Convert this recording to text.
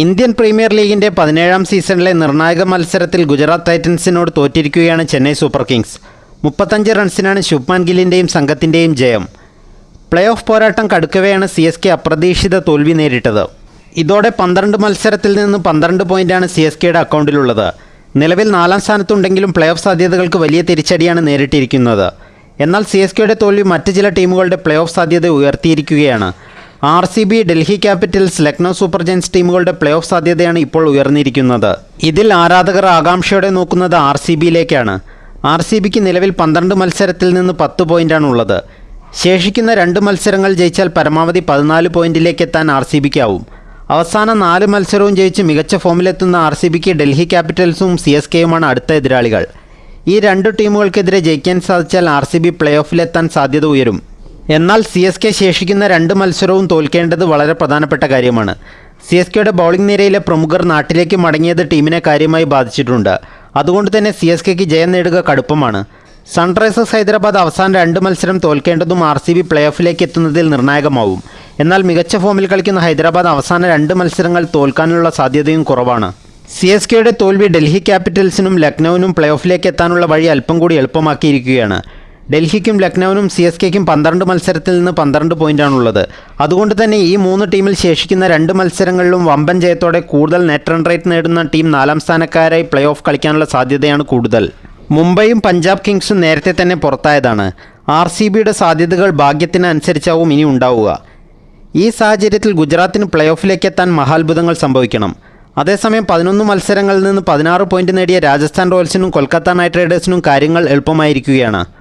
Indian premier ലീഗിന്റെ പതിനേഴാം സീസണിലെ നിർണായക മത്സരത്തിൽ ഗുജറാത്ത് ടൈറ്റൻസിനോട് തോറ്റിരിക്കുകയാണ് ചെന്നൈ സൂപ്പർ കിങ്സ്. മുപ്പത്തഞ്ച് റൺസിനാണ് ശുഭ്മാൻ ഗില്ലിന്റെയും സംഘത്തിന്റെയും ജയം. പ്ലേ ഓഫ് പോരാട്ടം കടുക്കവെയാണ് സി എസ് കെ അപ്രതീക്ഷിത തോൽവി നേരിട്ടത്. ഇതോടെ പന്ത്രണ്ട് മത്സരത്തിൽ നിന്ന് പന്ത്രണ്ട് പോയിന്റാണ് സി എസ് കെയുടെ അക്കൗണ്ടിലുള്ളത്. നിലവിൽ നാലാം സ്ഥാനത്തുണ്ടെങ്കിലും പ്ലേ ഓഫ് സാധ്യതകൾക്ക് വലിയ തിരിച്ചടിയാണ് നേരിട്ടിരിക്കുന്നത്. എന്നാൽ സി എസ് കെയുടെ തോൽവി മറ്റ് ചില ടീമുകളുടെ പ്ലേ ഓഫ് സാധ്യത ഉയർത്തിയിരിക്കുകയാണ്. R C B Delhi capitals Lucknow super giants ടീമുകളുടെ പ്ലേ ഓഫ് സാധ്യതയാണ് ഇപ്പോൾ ഉയർന്നിരിക്കുന്നത്. ഇതിൽ ആരാധകർ ആകാംക്ഷയോടെ നോക്കുന്നത് ആർ സി ബിയിലേക്കാണ് ആർ സി ബിക്ക് നിലവിൽ പന്ത്രണ്ട് മത്സരത്തിൽ നിന്ന് പത്ത് പോയിന്റാണ് ഉള്ളത് ശേഷിക്കുന്ന രണ്ട് മത്സരങ്ങൾ ജയിച്ചാൽ പരമാവധി പതിനാല് പോയിന്റിലേക്ക് എത്താൻ ആർ സി ബിക്കാവും അവസാന നാല് മത്സരവും ജയിച്ച് മികച്ച ഫോമിലെത്തുന്ന ആർ സി ബിക്ക് ഡൽഹി ക്യാപിറ്റൽസും സി എസ് കെയുമാണ് അടുത്ത എതിരാളികൾ. ഈ രണ്ട് ടീമുകൾക്കെതിരെ ജയിക്കാൻ സാധിച്ചാൽ ആർ സി ബി പ്ലേ ഓഫിലെത്താൻ സാധ്യത ഉയരും. എന്നാൽ സി എസ് കെ ശേഷിക്കുന്ന രണ്ട് മത്സരവും തോൽക്കേണ്ടത് വളരെ പ്രധാനപ്പെട്ട കാര്യമാണ്. സി എസ് കെയുടെ ബൗളിംഗ് നിരയിലെ പ്രമുഖർ നാട്ടിലേക്ക് മടങ്ങിയത് ടീമിനെ കാര്യമായി ബാധിച്ചിട്ടുണ്ട്. അതുകൊണ്ട് തന്നെ സി എസ് കെക്ക് ജയം നേടുക കടുപ്പമാണ്. സൺറൈസേഴ്സ് ഹൈദരാബാദ് അവസാന രണ്ട് മത്സരം തോൽക്കേണ്ടതും ആർ സി ബി പ്ലേ ഓഫിലേക്ക് എത്തുന്നതിൽ നിർണായകമാവും. എന്നാൽ മികച്ച ഫോമിൽ കളിക്കുന്ന ഹൈദരാബാദ് അവസാന രണ്ട് മത്സരങ്ങൾ തോൽക്കാനുള്ള സാധ്യതയും കുറവാണ്. സി എസ് കെയുടെ തോൽവി ഡൽഹി ക്യാപിറ്റൽസിനും ലക്നൌവിനും പ്ലേ ഓഫിലേക്ക് എത്താനുള്ള വഴി അല്പം കൂടി എളുപ്പമാക്കിയിരിക്കുകയാണ്. ഡൽഹിക്കും ലക്നൌവിനും സി എസ് കെക്കും പന്ത്രണ്ട് മത്സരത്തിൽ നിന്ന് പന്ത്രണ്ട് പോയിന്റാണുള്ളത്. അതുകൊണ്ട് തന്നെ ഈ മൂന്ന് ടീമിൽ ശേഷിക്കുന്ന രണ്ട് മത്സരങ്ങളിലും വമ്പൻ ജയത്തോടെ കൂടുതൽ നെറ്റ് റൺ റേറ്റ് നേടുന്ന ടീം നാലാം സ്ഥാനക്കാരായി പ്ലേ ഓഫ് കളിക്കാനുള്ള സാധ്യതയാണ് കൂടുതൽ. മുംബൈയും പഞ്ചാബ് കിങ്സും നേരത്തെ തന്നെ പുറത്തായതാണ്. ആർ സി ബിയുടെ സാധ്യതകൾ ഭാഗ്യത്തിനനുസരിച്ചാവും ഇനി ഉണ്ടാവുക. ഈ സാഹചര്യത്തിൽ ഗുജറാത്തിന് പ്ലേ ഓഫിലേക്ക് എത്താൻ മഹാത്ഭുതങ്ങൾ സംഭവിക്കണം. അതേസമയം പതിനൊന്ന് മത്സരങ്ങളിൽ നിന്ന് പതിനാറ് പോയിന്റ് നേടിയ രാജസ്ഥാൻ റോയൽസിനും കൊൽക്കത്ത നൈറ്റ് റൈഡേഴ്സിനും കാര്യങ്ങൾ എളുപ്പമായിരിക്കുകയാണ്.